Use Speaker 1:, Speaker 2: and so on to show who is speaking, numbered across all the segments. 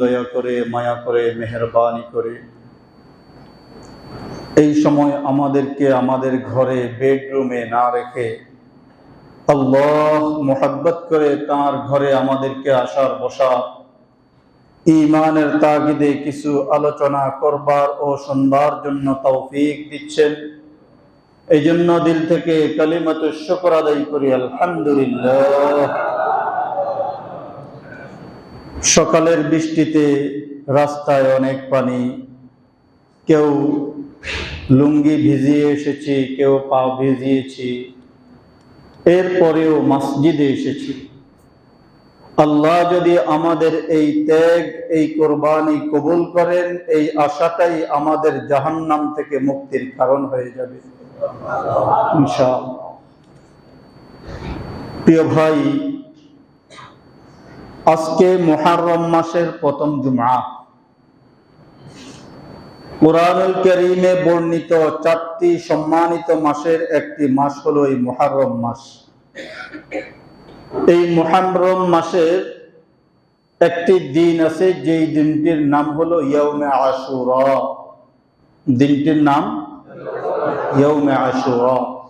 Speaker 1: দয়া করে, মায়া করে, মেহরবানি করে। এই সময় আমাদেরকে আমাদের ঘরে, বেডরুমে না রেখে আল্লাহ মোহাব্বত করে তার ঘরে আমাদেরকে আসার বসা, ইমানের তাগিদে কিছু আলোচনা করবার ও শুনবার জন্য তৌফিক দিচ্ছেন। এই জন্য দিল থেকে কালিমাত শুকর আদায় করি, আলহামদুলিল্লাহ। সকালের বৃষ্টিতে রাস্তায় অনেক পানি। কেউ লুঙ্গি ভিজিয়ে এসেছি, কেউ পা ভিজিয়েছি। এরপরেও মসজিদে এসেছি। আল্লাহ যদি আমাদের এই ত্যাগ, এই কোরবানি কবুল করেন, এই আশাটাই আমাদের জাহান্নাম থেকে মুক্তির কারণ হয়ে যাবে। প্রিয় ভাই আজকে মুহাররম মাসের প্রথম জুমা কোরআনুল করিমে বর্ণিত চারটি সম্মানিত মাসের একটি মাস হল এই মুহাররম মাস। এই মুহাররম মাসের একটি দিন আছে, যেই দিনটির নাম হলো ইয়ৌমে আশুরা। দিনটির নাম? ইয়ৌমে আশুরা।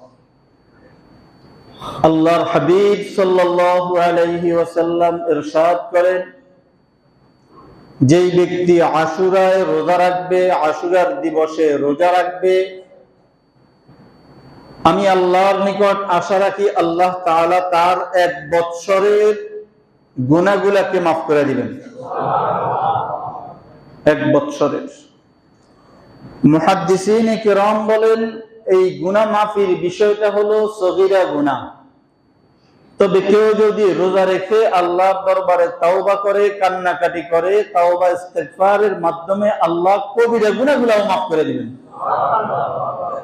Speaker 1: আল্লাহর হাবিব সাল্লাল্লাহু আলাইহি ওয়াসাল্লাম ইরশাদ করেন, যেই ব্যক্তি আশুরায় রোজা রাখবে, আশুরার দিবসে রোজা রাখবে, আমি আল্লাহর নিকট আশা রাখি আল্লাহ তাআলা তার এক বৎসরের গুনাহগুলাকে মাফ করে দিবেন। এক বৎসরের। মুহাদ্দিসিন কিরাম বলেন এই গুনা মাফির বিষয়টা হলো সগিরা গুনা তবে কেউ যদি রোজা রেখে আল্লাহর দরবারে তাওবা করে, কান্নাকাটি করে, তাওবা ইস্তেগফারের মাধ্যমে আল্লাহ কবিরা গুনাহগুলো মাফ করে দিবেন।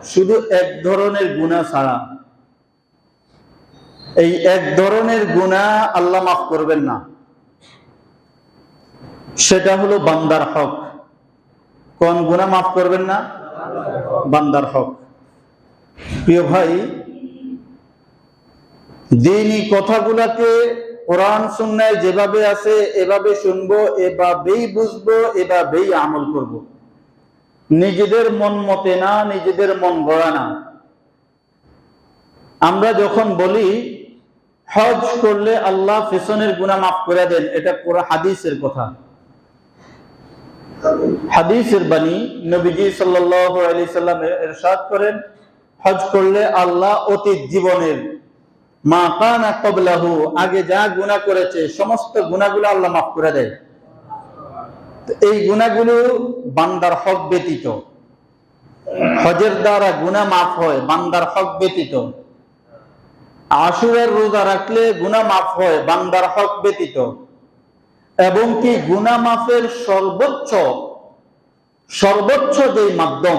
Speaker 1: শুধু এক ধরনের গুনাহ ছাড়া। এই এক ধরনের গুনাহ আল্লাহ মাফ করবেন না। সেটা হলো বান্দার হক। কোন গুনাহ মাফ করবেন না? বান্দার হক। প্রিয় ভাই দিনই কথাগুলাকে কোরআন, সুন্নায় যেভাবে আছে, এভাবে শুনব, এভাবেই বুঝব, এভাবেই আমল করব। নিজেদের মন মতে না, নিজেদের মন গড়া না আমরা যখন বলি, হজ করলে আল্লাহ ফেসনের গুণা মাফ করে দেন, এটা পুরো হাদিসের কথা হাদিসের বাণী নবীজি সাল্লাল্লাহু আলাইহি সাল্লাম ইরশাদ করেন হজ করলে আল্লাহ অতীত জীবনের মা কানা কবলাহু, আগে যা গুনাহ করেছে, সমস্ত গুনাহগুলো আল্লাহ মাফ করে দেয়। এই গুনাহগুলো বান্দার হক ব্যতীত। হজের দ্বারা গুনাহ মাফ হয়, বান্দার হক ব্যতীত। আশুরের রোজা রাখলে গুনাহ মাফ হয়, বান্দার হক ব্যতীত। এবং কি গুনাহ মাফের সর্বোচ্চ সর্বোচ্চ যে মাধ্যম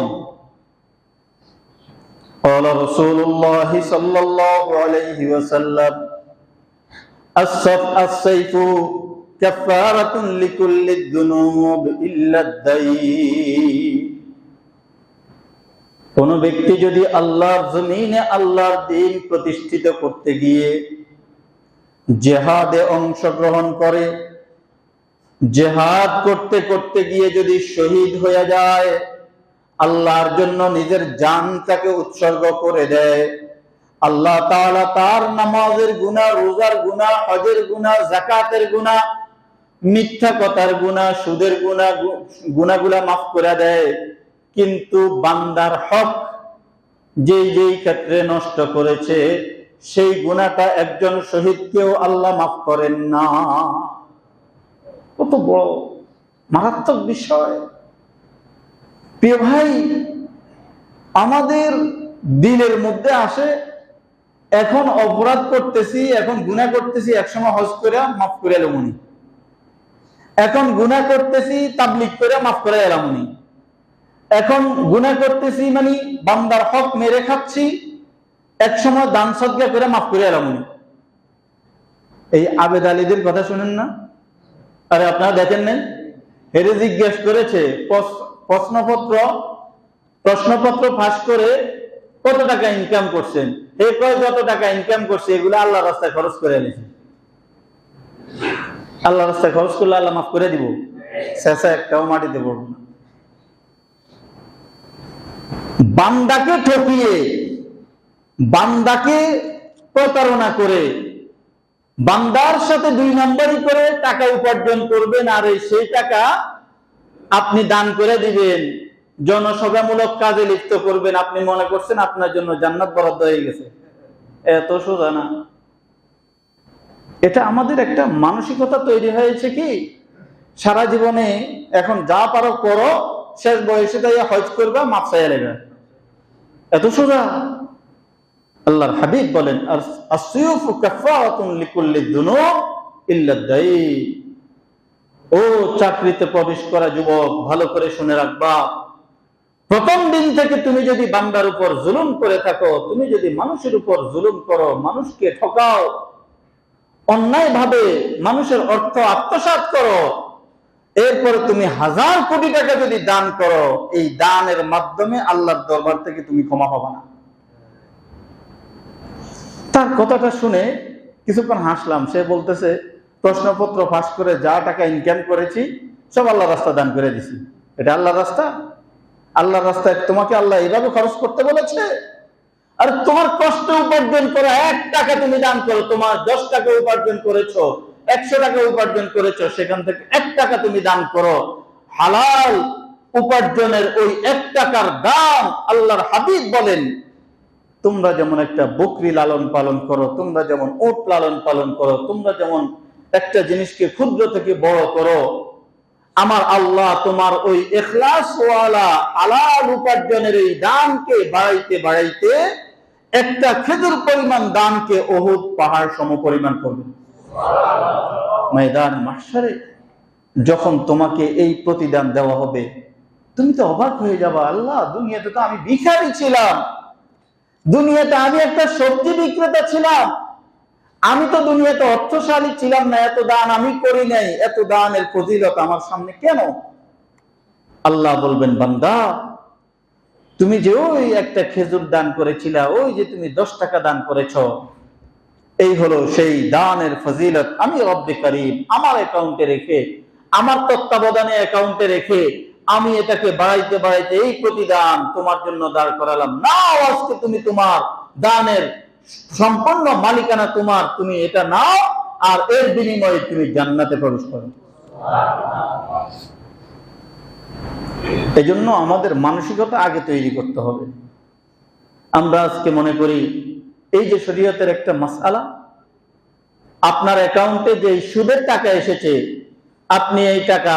Speaker 1: قال رسول الله صلى الله عليه وسلم الصف السيف كفارة لكل الذنوب إلا الدين কোন ব্যক্তি যদি আল্লাহর জমিনে আল্লাহর দিন প্রতিষ্ঠিত করতে গিয়ে জেহাদে অংশগ্রহণ করে জেহাদ করতে করতে গিয়ে যদি শহীদ হয়ে যায় আল্লাহর জন্য নিজের জানটাকে উৎসর্গ করে দেয়। আল্লাহ তার নামাজের গুণা রোজার গুণা হজের গুণা জাকাতের গুণা মিথ্যা কথার গুণা সুদের গুণা গুণাগুলা মাফ করে দেয়। কিন্তু বান্দার হক যেই যেই ক্ষেত্রে নষ্ট করেছে, সেই গুণাটা একজন শহীদকেও আল্লাহ মাফ করেন না। কত বড় মারাত্মক বিষয়। প্রিয় ভাই, আমাদের দিলের মধ্যে আসে, এখন অপরাধ করতেছি, এখন গুণা করতেছি, একসময় হজ করে মাফ করে এলামনি এখন গুণা করতেছি তাবলিক করে মাফ করে এলামনি এখন গুণা করতেছি মানে বান্দার হক মেরে খাচ্ছি এক সময় দান সজ্ঞা করে মাফ করে এলামনি এই আবেদ আলীদের কথা শুনেন না? আরে আপনারা দেখেন নাই? হেরে জিজ্ঞেস করেছে প্রশ্নপত্র প্রশ্নপত্র ফাঁস করে কত টাকা ইনকাম করছেন? এই কয় যত টাকা ইনকাম করছে? এগুলো আল্লাহ রাস্তায় খরচ করে এনেছে। আল্লাহ রাস্তায় খরচ করলে আল্লাহ মাফ করে দিব। শেষে একটাও মাটিতে পড়ব না। বান্দাকে ঠকিয়ে, বান্দাকে প্রতারণা করে, বান্দার সাথে দুই নম্বরই করে টাকা উপার্জন করবেন আর সেই টাকা আপনি দান করে দিবেন। জনসভামূলক কাজে লিপ্ত করবেন। আপনি মনে করছেন আপনার জন্য জান্নাত বরাদ্দ হয়ে গেছে। এত সোজা না। এটা আমাদের একটা মানসিকতা তৈরি হয়েছে কি? সারা জীবনে এখন যা পারো করো, শেষ বয়সে তাই হজ করবা, মাপ চাইয়া লেবে এত সোজা। আল্লাহর হাবিব বলেন, আর, আসিয়ুফু কাফারাতুন লিকুল্লি যুনুব ইল্লা দায়ী ও চাকরিতে প্রবেশ করা যুবক, ভালো করে শুনে রাখবা। প্রথম দিন থেকে তুমি যদি বান্দার উপর জুলুম করে থাকো, তুমি যদি মানুষের উপর জুলুম করো, মানুষকে ঠকাও অন্যায় ভাবে মানুষের অর্থ আত্মসাৎ করো, এরপরে তুমি হাজার কোটি টাকা যদি দান করো, এই দানের মাধ্যমে আল্লাহর দরবার থেকে তুমি ক্ষমা পাবা না। তার কথাটা শুনে কিছুক্ষণ হাসলাম, সে বলতেছে প্রশ্নপত্র ফাঁস করে যা টাকা ইনকাম করেছি, সব আল্লাহ রাস্তা দান করে দিছি। এটা আল্লাহ রাস্তা? আল্লাহ রাস্তায় তোমাকে আল্লাহ এইভাবে খরচ করতে বলেছে? আর তোমার কষ্ট উপার্জন করে এক টাকা তুমি দান করো, তোমার দশ টাকা উপার্জন করেছ, একশো টাকা উপার্জন করেছ, সেখান থেকে এক টাকা তুমি দান করো। হালাল উপার্জনের ওই এক টাকার দাম আল্লাহর হাবিব বলেন, তোমরা যেমন একটা বকরি লালন পালন করো, তোমরা যেমন ওট লালন পালন করো, তোমরা যেমন একটা জিনিসকে ক্ষুদ্র থেকে বড় করো। আমার আল্লাহ তোমার ওই এখলাসওয়ালা উপার্জনের এই দানকে বাড়াইতে বাড়াইতে একটা খেজুর পরিমাণ দানকে অহুদ পাহাড় সম পরিমাণ করবে। ময়দান মাসারে যখন তোমাকে এই প্রতিদান দেওয়া হবে, তুমি তো অবাক হয়ে যাবা, আল্লাহ, দুনিয়াতে তো আমি ভিখারি ছিলাম। দুনিয়াতে আমি একটা সবজি বিক্রেতা ছিলাম। আমি তো দুনিয়াতে অর্থশালী ছিলাম না, এত দান আমি করি নাই, এত দানের ফজিলত আমার সামনে কেন? আল্লাহ বলবেন, বান্দা, তুমি যে ওই একটা খেজুর দান করেছিলা, ওই যে তুমি দশ টাকা দান করেছ, এই হলো সেই দানের ফজিলত। আমি রব্বে করিম, আমার অ্যাকাউন্টে রেখে, আমার তত্ত্বাবধানে অ্যাকাউন্টে রেখে, আমি এটাকে বাড়াইতে বাড়াইতে এই প্রতিদান তোমার জন্য দাঁড় করালাম। না আজকে তুমি তোমার দানের সম্পূর্ণ মালিকানা তোমার, তুমি এটা নাও, আর এর বিনিময়ে তুমি জান্নাতে প্রবেশ করো। এজন্য আমাদের মানসিকতা আগে তৈরি করতে হবে। আমরা আজকে মনে করি, এই যে শরীয়তের একটা মাসালা আপনার অ্যাকাউন্টে যে সুদের টাকা এসেছে, আপনি এই টাকা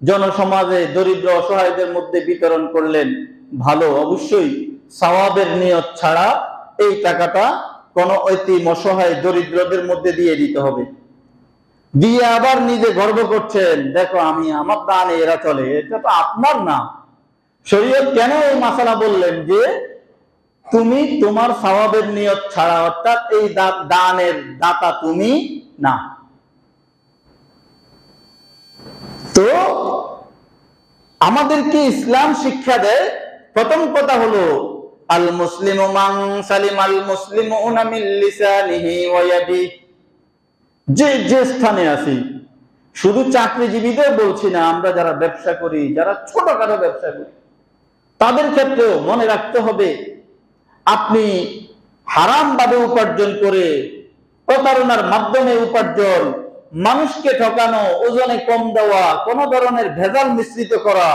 Speaker 1: জনসমাজে দরিদ্র অসহায়দের মধ্যে বিতরণ করলেন, ভালো, অবশ্যই সওয়াবের নিয়ত ছাড়া এই টাকাটা কোন অতি অসহায় দরিদ্রদের মধ্যে দিয়ে দিতে হবে। দিয়ে আবার নিজে গর্ব করছেন, দেখো, আমি আমার দানে এরা চলে। এটা তো আপনার না। শরীয়ত কেন এই মাসালা বললেন যে, তুমি তোমার সওয়াবের নিয়ত ছাড়া অর্থাৎ এই দানের দাতা তুমি না। তো আমাদেরকে ইসলাম শিক্ষা দেয়, প্রথম কথা হলো আল মুসলিম মান সালিম আল মুসলিম যে যে স্থানে আছি, শুধু চাকরিজীবীদের বলছি না, আমরা যারা ব্যবসা করি, যারা ছোটখাটো ব্যবসা করি, তাদের ক্ষেত্রেও মনে রাখতে হবে, আপনি হারাম ভাবে উপার্জন করে প্রতারণার মাধ্যমে উপার্জন, মানুষকে ঠকানো, ওজনে কম দেওয়া, কোন ধরনের ভেজাল মিশ্রিত করা,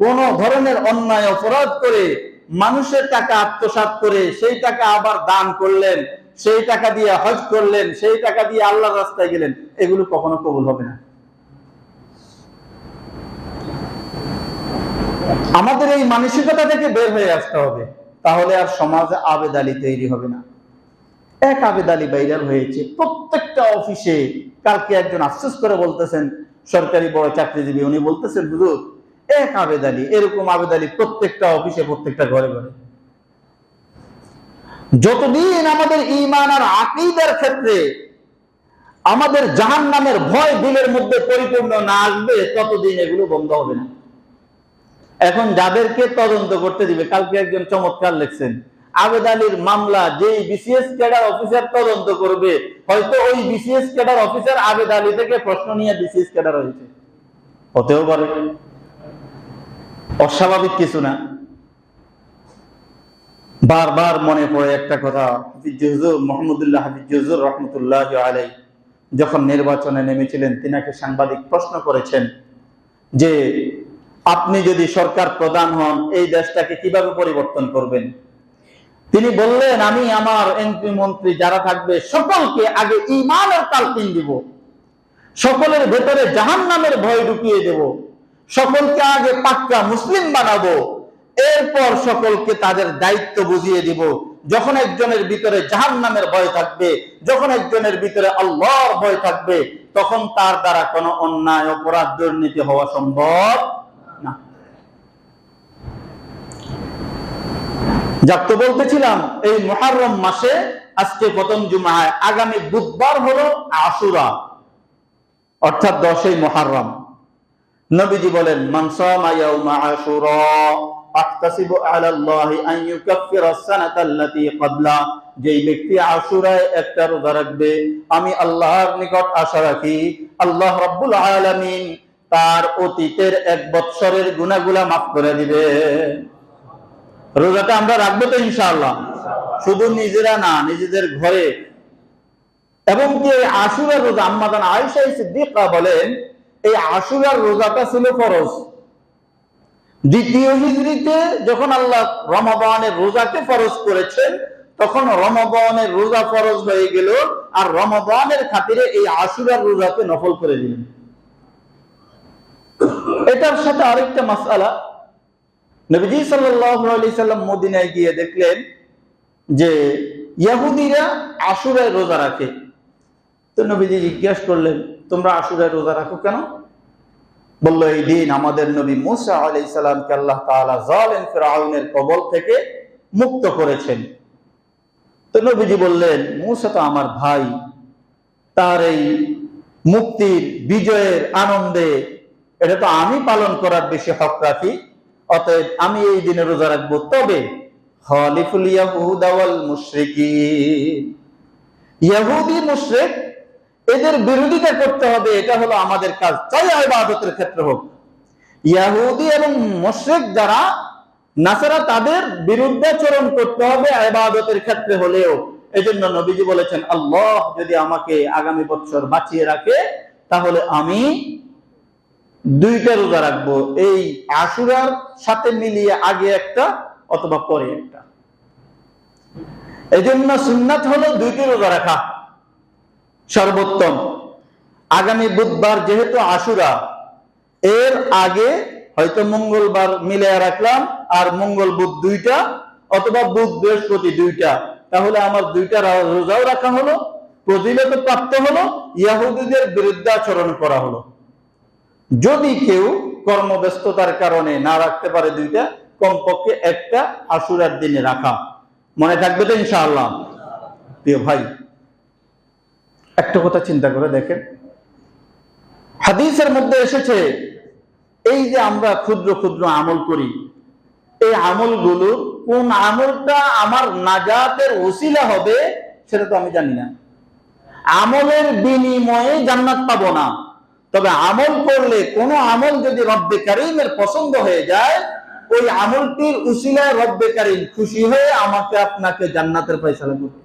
Speaker 1: কোন ধরনের অন্যায় অপরাধ করে মানুষের টাকা আত্মসাৎ করে সেই টাকা আবার দান করলেন, সেই টাকা দিয়ে হজ করলেন, সেই টাকা দিয়ে আল্লাহর রাস্তায় গেলেন, এগুলো কখনো কবুল হবে না। আমাদের এই মানসিকতা থেকে বের হয়ে আসতে হবে, তাহলে আর সমাজে আবেদালি তৈরি হবে না। এক আবেদালি বাইরাল হয়েছে, প্রত্যেকটা অফিসে কালকে একজন আফসোস করে বলতেছেন, সরকারি বড় চাকরিজীবী, উনি বলতেছেন, হুজুর এক আবেদালি এরকম আবেদালি প্রত্যেকটা অফিসে, প্রত্যেকটা ঘরে ঘরে। যতদিন আমাদের ইমান আর আকিদার ক্ষেত্রে আমাদের জাহান নামের ভয় দিলের মধ্যে পরিপূর্ণ না আসবে, ততদিন এগুলো বন্ধ হবে না। এখন যাদেরকে তদন্ত করতে দিবে, কালকে একজন চমৎকার লেখছেন, আবেদ আলীর মামলা, যেই বিসিএস ক্যাডার অফিসার তদন্ত করবে, হয়তো ওই BCS cadre officer Abed Ali থেকে প্রশ্ন নিয়ে বিসিএস ক্যাডার হয়েছে। হতেও পারে। অস্বাভাবিক কিছু না। বারবার মনে পড়ে একটা কথা মোহাম্মদুল্লাহ হাফিজ হুজুর রহমতুল্লাহ আলাই যখন নির্বাচনে নেমেছিলেন, তিনাকে সাংবাদিক প্রশ্ন করেছেন যে, আপনি যদি সরকার প্রধান হন, এই দেশটাকে কীভাবে পরিবর্তন করবেন? তিনি বললেন, আমি আমার এমপি মন্ত্রী যারা থাকবে, সকলকে আগে ইমানের তালকিন দিব। সকলের ভেতরে জাহান নামের ভয় ঢুকিয়ে দেব। সকলকে আগে পাক্কা মুসলিম বানাবো। এরপর সকলকে তাদের দায়িত্ব বুঝিয়ে দিব। যখন একজনের ভিতরে জাহান নামের ভয় থাকবে, যখন একজনের ভিতরে আল্লাহর ভয় থাকবে, তখন তার দ্বারা কোনো অন্যায়, অপরাধ, দুর্নীতি হওয়া সম্ভব না। যাক তো বলতেছিলাম, এই মহারম মাসে আজকে প্রথম জুমায় আগামী বুধবার হলো আশুরা, অর্থাৎ দশই মহারম নবীজি বলেন মানসামা ইয়াউমা আশুরা আহতাসিবু আলা আল্লাহি আন ক্বাবলা, যেই ব্যক্তি আশুরায় একটা রোজা রাখবে, আমি আল্লাহর নিকট আশা রাখি, আল্লাহ রাব্বুল আলামিন তার অতীতের এক বৎসরের গুনাহগুলা মাফ করে দিবে। রোজাটা আমরা রাখব তো ইনশাআল্লাহ। শুধু নিজেরা না, নিজেদের ঘরে। এবং কি এই আশুরার রোজা আম্মাদান আয়েশা সিদ্দিকা বলেন এই আশুরার রোজাটা ছিল ফরজ। দ্বিতীয় হিজরিতে যখন আল্লাহ রমাবানের রোজাকে ফরজ করেছেন, তখন রমাবানের রোজা ফরজ হয়ে গেল আর রমাবানের খাতিরে এই আশুরার রোজাকে নফল করে দিলেন। এটার সাথে আরেকটা মাসালা নবীজি সাল্লাম মদিনায় গিয়ে দেখলেন যে ইয়াহুদিরা আশুরায় রোজা রাখে। তো নবীজি জিজ্ঞেস করলেন তোমরা আশুরায় রোজা রাখো কেন? বলল, এই দিন আমাদের নবী মুসা আলাই সালামকে আল্লাহ তাআলা জালেম ফিরাউনের কবল থেকে মুক্ত করেছেন। তো নবীজি বললেন, মুসা তো আমার ভাই, তার এই মুক্তির বিজয়ের আনন্দে, এটা তো আমি পালন করার বেশি হক রাখি, অতএব আমি এই দিনে রোজা রাখব। তবে খলিফুল ইয়াহুদা ওয়াল মুশরিকিন ইহুদি মুশরিক এদের বিরোধিতা করতে হবে, এটা হলো আমাদের কাজ। চাই ইবাদতের ক্ষেত্রে হোক। ইয়াহুদি এবং মুশরিক যারা, নাসারা তাদের বিরুদ্ধাচরণ করতে হবে ইবাদতের ক্ষেত্রে হলেও। এজন্য নবীজি বলেছেন, আল্লাহ যদি আমাকে আগামী বছর বাঁচিয়ে রাখে, তাহলে আমি দুইটা রোজা রাখব। এই আশুরার সাথে মিলিয়ে আগে একটা অথবা পরে একটা। এই জন্য সুন্নাত হলো দুইটি রোজা রাখা। সর্বোত্তম। আগামী বুধবার যেহেতু আশুরা, এর আগে হয়তো মঙ্গলবার মিলে রাখলাম, আর মঙ্গল বুধ দুইটা অথবা বুধ বৃহস্পতি দুইটা। তাহলে আমার দুইটা রোজাও রাখা হলো প্রতিলত প্রাপ্ত হলো, ইয়াহুদীদের বিরুদ্ধে আচরণ করা হলো। যদি কেউ কর্মব্যস্ততার কারণে না রাখতে পারে দুইটা, কমপক্ষে একটা আশুরার দিনে রাখা। মনে থাকবে তো ইনশাআল্লাহ? প্রিয় ভাই একটা কথা চিন্তা করে দেখেন। হাদিসের মধ্যে এসেছে, এই যে আমরা ক্ষুদ্র ক্ষুদ্র আমল করি, এই আমলগুলো কোন আমলটা আমার নাজাতের ওসিলা হবে, সেটা তো আমি জানি না। আমলের বিনিময়ে জান্নাত পাবো না। তবে আমল করলে, কোন আমল যদি রব্বে কারিমের পছন্দ হয়ে যায়, ওই আমলটির উসিলায় রব্বে কারিম খুশি হয়ে আমাকে আপনাকে জান্নাতের পয়সালা করবে।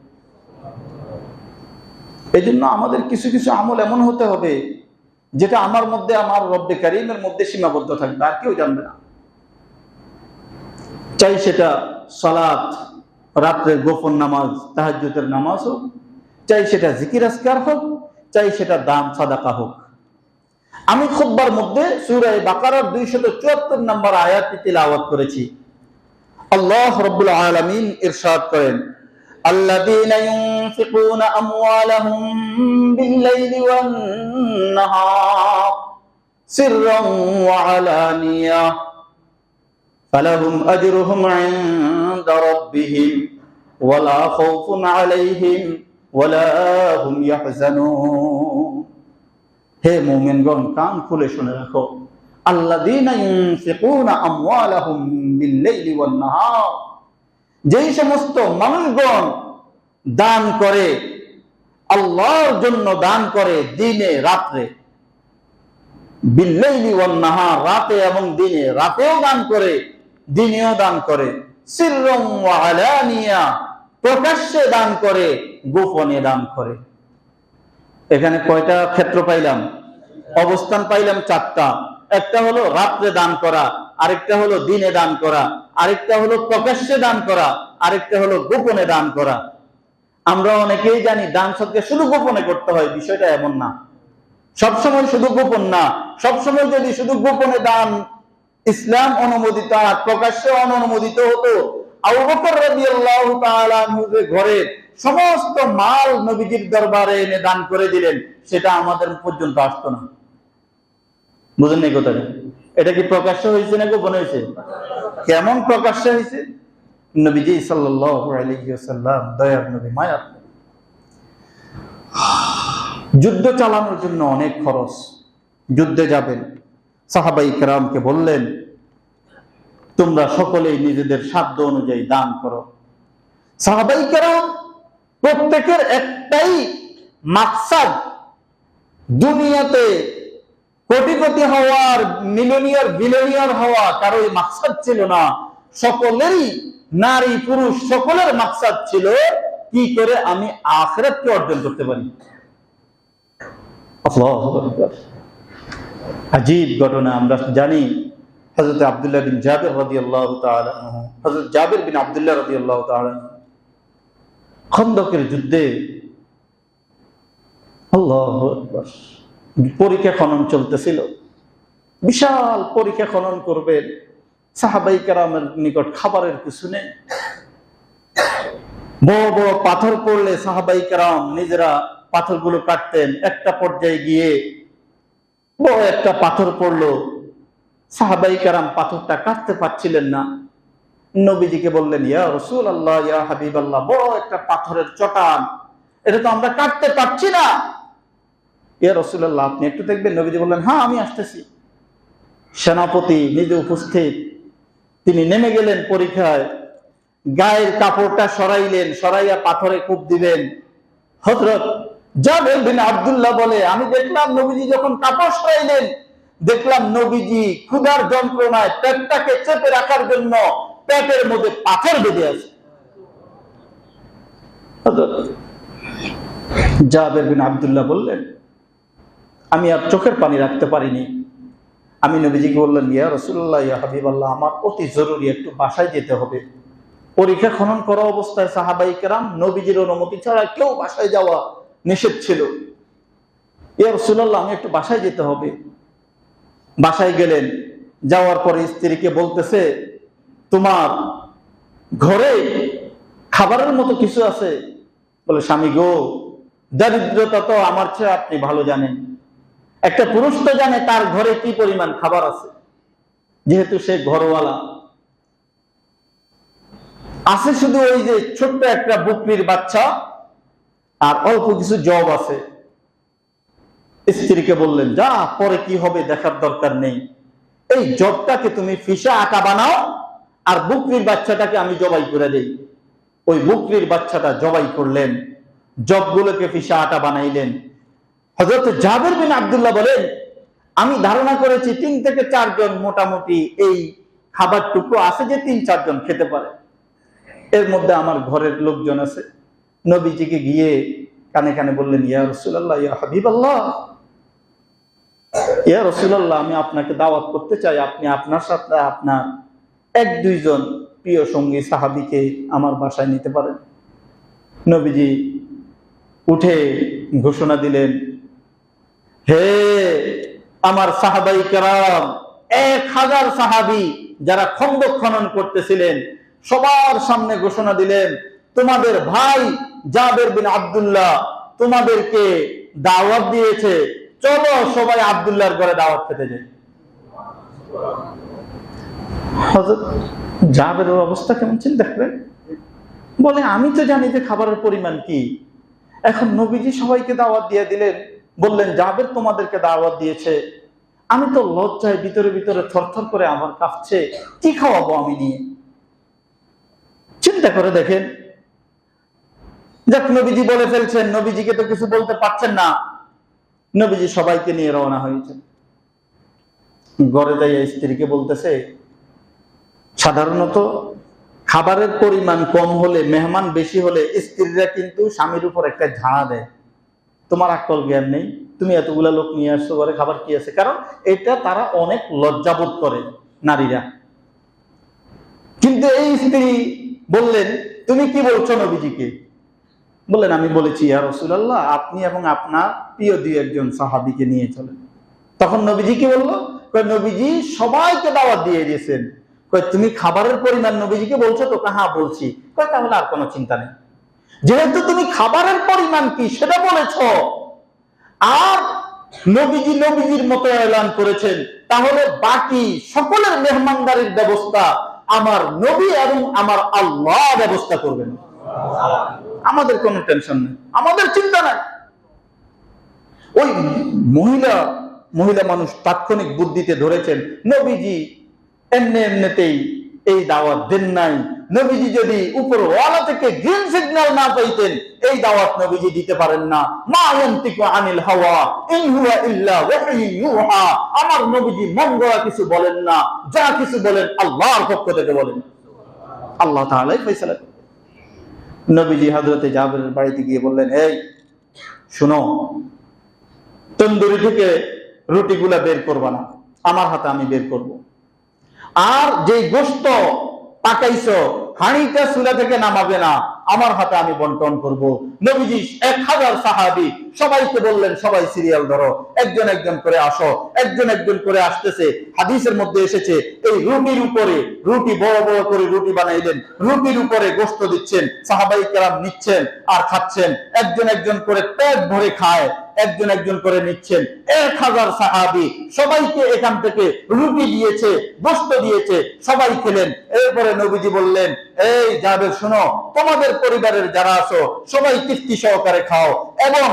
Speaker 1: এই জন্য আমাদের কিছু কিছু আমল এমন হতে হবে, যেটা আমার মধ্যে, আমার রব্বে কারিমের মধ্যে সীমাবদ্ধ থাকবে, আর কেউ জানবে না। চাই সেটা সালাত রাত্রে গোপন নামাজ, তাহাজ্জুদের নামাজ হোক, চাই সেটা জিকির আসকার হোক, চাই সেটা দান সাদাকা হোক। আমি খুববার মধ্যে সুরায় বাকারার দুইশত চুয়াত্তর নম্বর আয়াতটি তিলাওয়াত করেছি। আল্লাহ রব্বুল আলামিন ইরশাদ করেন الذين ينفقون أموالهم بالليل والنهار سرا وعلانية فلهم أجرهم عند ربهم ولا خوف عليهم ولا هم يحزنون হে মোমেনগণ কান খুলে শুনে রাখো আল্লাযীনা ইউনফিকুনা আমওয়ালাহুম বিল-লাইলি ওয়ান-নাহার যেই সমস্ত মানুষগণ দান করে, আল্লাহর জন্য দান করে দিনে, রাত্রে। বিল্লাইলি ওয়ান নাহার, রাতে এবং দিনে। রাতেও দান করে, দিনেও দান করে। সিররম ওয়া প্রকাশ্যে দান করে, গোপনে দান করে। এখানে কয়টা ক্ষেত্র পাইলাম? অবস্থান পাইলাম চারটা। একটা হলো রাত্রে দান করা আরেকটা হলো দিনে দান করা, আরেকটা হলো প্রকাশ্যে দান করা, আরেকটা হলো গোপনে দান করা। আমরা অনেকেই জানি দান সদকে শুধু গোপনে করতে হয়, বিষয়টা এমন না। সবসময় শুধু গোপন না, সবসময় যদি শুধু গোপনে দান ইসলাম অনুমোদিত আর প্রকাশ্যে অনুমোদিত হতো ঘরে সমস্ত মাল নবীজির দরবারে এনে দান করে দিলেন, সেটা আমাদের পর্যন্ত আসতো না। বুঝেন এই কথাটা? এটা কি প্রকাশ্য হয়েছে না গোপন হয়েছে? কেমন প্রকাশ্য হয়েছে? নবীজি আলাইহি দয়ার নবী, মায়ার। যুদ্ধ চালানোর জন্য অনেক খরচ। যুদ্ধে যাবেন। সাহাবাই কেরামকে বললেন, তোমরা সকলেই নিজেদের সাধ্য অনুযায়ী দান করো। সাহাবাই কেরাম প্রত্যেকের একটাই মাকসাদ, দুনিয়াতে কোটি কোটি হওয়ার, মিলিয়নিয়ার, বিলিয়নিয়ার হওয়া কারও মাকসাদ ছিল না। সকলেরই নারী, পুরুষ, সকলের মাকসাদ ছিল কি করে আমি আখেরাতকে অর্জন করতে পারি। আজীব ঘটনা, আমরা জানি হযরত আব্দুল্লাহ বিন জাবির আনহু, হযরত জাবির বিন আব্দুল্লাহ তাআলা আনহু খন্দকের যুদ্ধে আল্লাহু পরীক্ষা খনন চলতেছিল। বিশাল পরীক্ষা খনন করবেন। সাহাবাই কেরামের নিকট খাবারের কিছু নেই। বড় বড় পাথর পড়লে সাহাবাই কেরাম নিজেরা পাথরগুলো কাটতেন। একটা পর্যায়ে গিয়ে বড় একটা পাথর পড়ল। সাহাবাই কেরাম পাথরটা কাটতে পারছিলেন না। নবীজিকে বললেন, ইয়া রসুল আল্লাহ ইয়া হাবিব আল্লাহ বড় একটা পাথরের চটান। এটা তো আমরা কাটতে পারছি না। ইয়া রসুল্লাহ আপনি একটু দেখবেন, নবীজি বললেন হ্যাঁ আমি আসতেছি। সেনাপতি নিজে উপস্থিত, তিনি নেমে গেলেন পরীক্ষায়, গায়ের কাপড়টা সরাইলেন, সরাইয়া পাথরে কূপ দিবেন। হজরত জাবের বিন আব্দুল্লাহ বলে, আমি দেখলাম নবীজি যখন কাপড় সরাইলেন, দেখলাম নবীজি ক্ষুধার যন্ত্রণায় পেটটাকে চেপে রাখার জন্য পেটের মধ্যে পাথর বেঁধে আছে। জাবের বিন আব্দুল্লাহ বললেন আমি আর চোখের পানি রাখতে পারিনি। আমি নবীজিকে বললেন ইয়া রসুল্লাহ ইয়া হাবিবাল্লাহ, আমার অতি জরুরি একটু বাসায় যেতে হবে। পরীক্ষা খনন করা অবস্থায় সাহাবাই কেরাম নবীজির অনুমতি ছাড়া কেউ বাসায় যাওয়া নিষেধ ছিল। ইয়া রসুল্লাহ আমি একটু বাসায় যেতে হবে। বাসায় গেলেন। যাওয়ার পরে স্ত্রীকে বলতেছে, তোমার ঘরে খাবারের মতো কিছু আছে? বলে, স্বামী গো, দারিদ্রতা তো আমার চেয়ে আপনি ভালো জানেন। একটা পুরুষ তো জানে তার ঘরে কি পরিমাণ খাবার আছে। যেহেতু সে ঘরওয়ালা। আছে শুধু ওই যে ছোট্ট একটা বুকরির বাচ্চা, আর অল্প কিছু জব আছে। স্ত্রীকে বললেন, যা, পরে কি হবে দেখার দরকার নেই। এই জবটাকে তুমি ফিসা আঁকা বানাও, আর বুকরির বাচ্চাটাকে আমি জবাই করে দেই। ওই বুকরির বাচ্চাটা জবাই করলেন। জবগুলোকে ফিসা আটা বানাইলেন। হজরত জাবের বিন আবদুল্লাহ বলেন, আমি ধারণা করেছি তিন থেকে চারজন মোটামুটি এই খাবারটুকু আছে যে তিন চারজন খেতে পারে। এর মধ্যে আমার ঘরের লোকজন আছে। নবীজিকে গিয়ে কানে কানে বললেন, ইয়া রসুল্লাহ ইয়া হাবিব আল্লাহ ইয়া রসুল্লাহ আমি আপনাকে দাওয়াত করতে চাই। আপনি আপনার সাথে আপনার এক দুইজন প্রিয় সঙ্গী সাহাবিকে আমার বাসায় নিতে পারেন। নবীজি উঠে ঘোষণা দিলেন হে আমার সাহাবাই কেরাম, এক হাজার সাহাবি যারা খন্দ খনন করতেছিলেন, সবার সামনে ঘোষণা দিলেন, তোমাদের ভাই জাবের বিন আব্দুল্লাহ তোমাদেরকে দাওয়াত দিয়েছে, চলো সবাই আব্দুল্লাহর ঘরে দাওয়াত খেতে যাই। অবস্থা কেমন চিন্তা করেন বলে, আমি তো জানি যে খাবারের পরিমাণ কি। এখন নবীজি সবাইকে দাওয়াত দিয়ে দিলেন। বললেন, জাবের তোমাদেরকে দাওয়াত দিয়েছে। আমি তো লজ্জায় ভিতরে ভিতরে থরথর করে আমার কাঁপছে। কি খাওয়াবো আমি নিয়ে? চিন্তা করে দেখেন। যাক, নবীজি বলে ফেলছেন, নবীজিকে তো কিছু বলতে পারছেন না। নবীজি সবাইকে নিয়ে রওনা হয়েছেন। ঘরে যাইয়া স্ত্রীকে বলতেছে, সাধারণত খাবারের পরিমাণ কম হলে, মেহমান বেশি হলে স্ত্রীরা কিন্তু স্বামীর উপর একটা ঝাড়া দেয়। তোমার আকল জ্ঞান নেই, তুমি এতগুলা লোক নিয়ে আসছো, ঘরে খাবার কি আছে? কারণ এটা তারা অনেক লজ্জাবোধ করে নারীরা। কিন্তু এই স্ত্রী বললেন, তুমি কি বলছো নবীজিকে? বললেন, আমি বলেছি, ইয়া রসুলাল্লাহ, আপনি এবং আপনার প্রিয় দুই একজন সাহাবিকে নিয়ে চলেন। তখন নবীজি কি বলল? নবীজি সবাইকে দাওয়াত দিয়ে দিয়েছেন। তুমি খাবারের পরিমাণ নবীজিকে বলছো? তো হ্যাঁ বলছি। তাহলে আর কোনো চিন্তা নেই। যেহেতু তুমি খাবারের পরিমাণ কি সেটা বলেছ। আর নবীজি নবীজির মতো এলান করেছেন, তাহলে বাকি সকলের মেহমানদারির ব্যবস্থা আমার নবী এবং আমার আল্লাহ ব্যবস্থা করবেন। আমাদের কোনো টেনশন নেই, আমাদের চিন্তা নাই। ওই মহিলা মহিলা মানুষ তাৎক্ষণিক বুদ্ধিতে ধরেছেন, নবীজি এমনি এমনিতেই এই দাওয়াত দেন নাই। নবীজি যদি উপর ওয়ালা থেকে গ্রিন সিগন্যাল না পাইতেন, এই দাওয়াত নবীজি দিতে পারেন না। মা ইয়ান্তিকু আনিল হাওয়া, ইন হুয়া ইল্লা ওয়াহয়ু ইউহা। আমার নবীজি মন গড়া কিছু বলেন না, যা কিছু বলেন আল্লাহর পক্ষ থেকে বলেন। আল্লাহ তাআলাই ফয়সালা নবীজি হযরতে জাবেরের বাড়িতে গিয়ে বললেন, এই, শুনো, তন্দুরি থেকে রুটিগুলা বের করবা না। আমার হাতে আমি বের করব। আর যে গোস্ত পাকাইছো হাঁড়িটা চুলা থেকে নামাবে না, আমার হাতে আমি বন্টন করব। নবীজি এক হাজার সাহাবি সবাইকে বললেন, সবাই সিরিয়াল ধরো। একজন একজন করে আসো, একজন একজন করে আসতেছে। হাদিসের মধ্যে এসেছে, এই রুটির উপরে রুটি বড় বড় করে রুটি বানাইলেন, রুটির উপরে গোস্ত দিচ্ছেন, সাহাবাই কেরাম নিচ্ছেন আর খাচ্ছেন। একজন একজন করে পেট ভরে খায় একজন একজন করে নিচ্ছেন। এক হাজার সাহাবি সবাইকে এখান থেকে রুটি দিয়েছে গোস্ত দিয়েছে, সবাই খেলেন। এরপরে নবীজি বললেন, এই যাবে শোনো, তোমাদের পরিবারের যারা আছো, সবাই তৃপ্তি সহকারে খাও এবং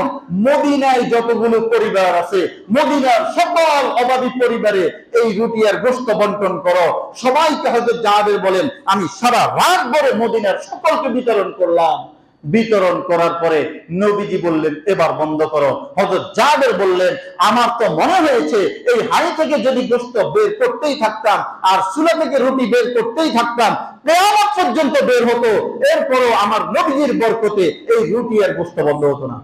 Speaker 1: মদিনায় যতগুলো পরিবার আছে, মদিনার সকল অভাবী পরিবারে এই রুটি আর গোস্ত বন্টন করো। সবাইকে হয়তো যাবের বলেন, আমি সারা রাত ভরে মদিনার সকলকে বিতরণ করলাম। বিতরণ করার পরে নবীজি বললেন, এবার বন্ধ করো। হজরত জাবের বললেন, আমার তো মনে হয়েছে এই হাড়ি থেকে যদি গোস্ত বের করতেই থাকতাম আর সুলা থেকে রুটি বের করতেই থাকতাম পর্যন্ত বের হতো। এরপরও আমার নবীজির বরকতে এই রুটি আর গোস্ত বন্ধ হতো না।